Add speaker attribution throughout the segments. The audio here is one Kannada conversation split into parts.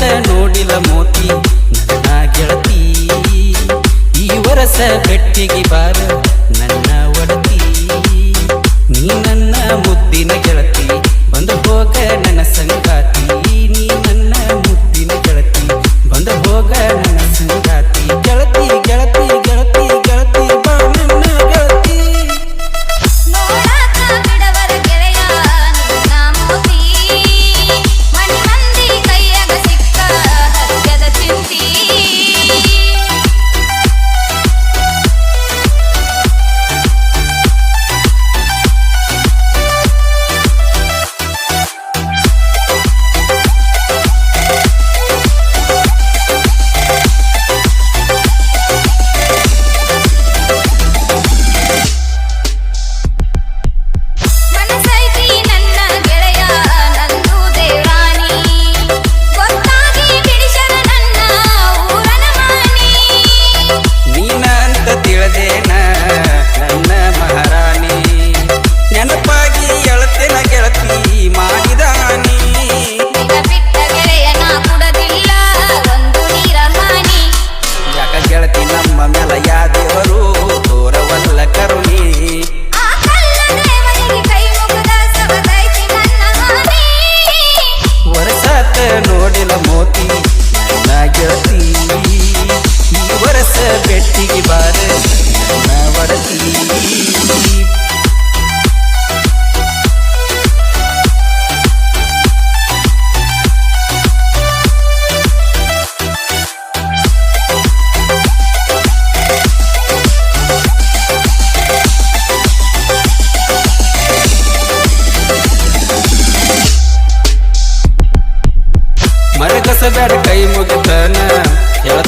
Speaker 1: பார்த்த நோடில மோத்தி.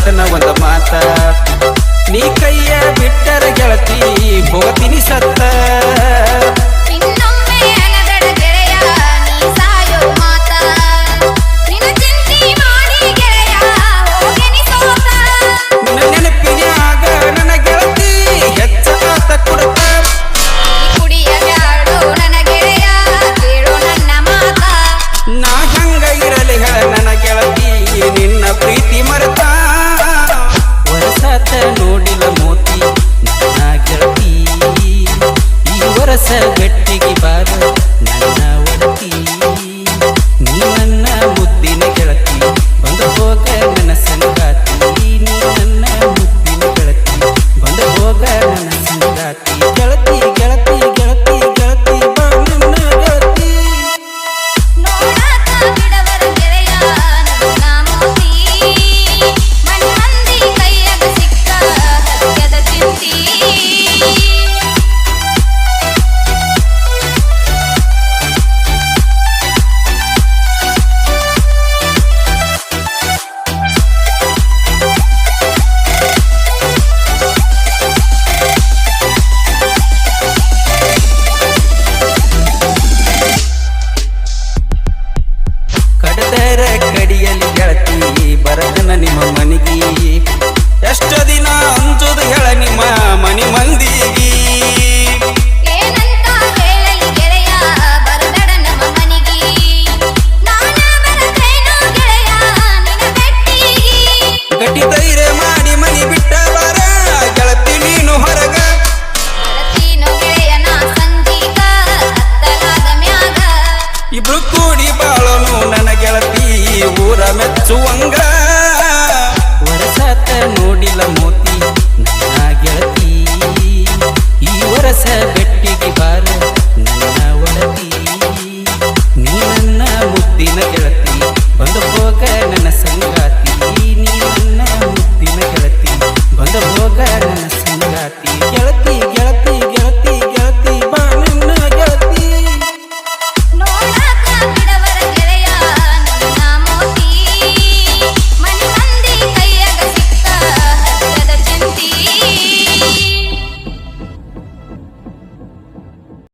Speaker 1: ಹೇಳ್ತನ ಒಂದ ಮಾತ. ನೀ ಕೈಯ